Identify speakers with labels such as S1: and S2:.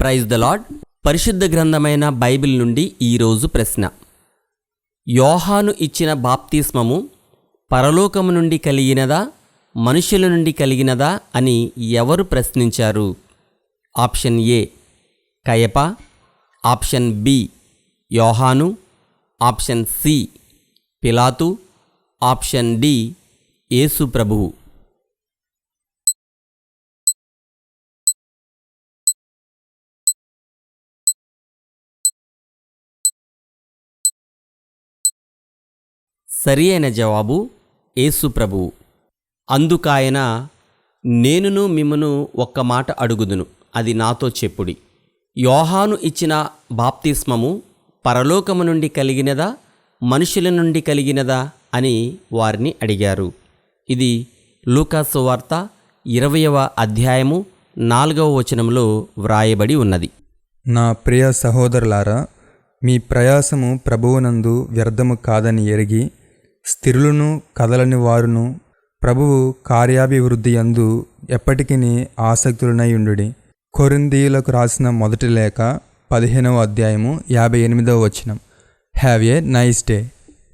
S1: Praise the lord పరిశుద్ధ గ్రంథమైన Bible నుండి ఈరోజు ప్రశ్న. యోహాను ఇచ్చిన బాప్తిస్మము పరలోకము నుండి కలిగినదా మనుషుల నుండి కలిగినదా అని ఎవరు ప్రశ్నించారు? ఆప్షన్ ఏ కయప. ఆప్షన్ బి యోహాను. ఆప్షన్ సి పిలాతు. ఆప్షన్ డి యేసు ప్రభువు. సరి అయిన జవాబు యేసు ప్రభువు అందుకాయన నేనును మిమ్మను ఒక్క మాట అడుగుదును అది నాతో చెప్పుడి. యోహాను ఇచ్చిన బాప్తిస్మము పరలోకము నుండి కలిగినదా మనుషుల నుండి కలిగినదా అని వారిని అడిగారు. ఇది లూకాసు వార్త ఇరవయవ అధ్యాయము నాలుగవ వచనంలో వ్రాయబడి ఉన్నది.
S2: నా ప్రియ సహోదరులారా మీ ప్రయాసము ప్రభువునందు వ్యర్థము కాదని ఎరిగి స్థిరులను కదలని వారును ప్రభువు కార్యాభివృద్ధి యందు ఎప్పటికీ ఆసక్తులనై ఉండుడి. కొరిందీయులకు రాసిన మొదటి లేఖ పదిహేనవ అధ్యాయము యాభై ఎనిమిదవ వచనం. Have a nice day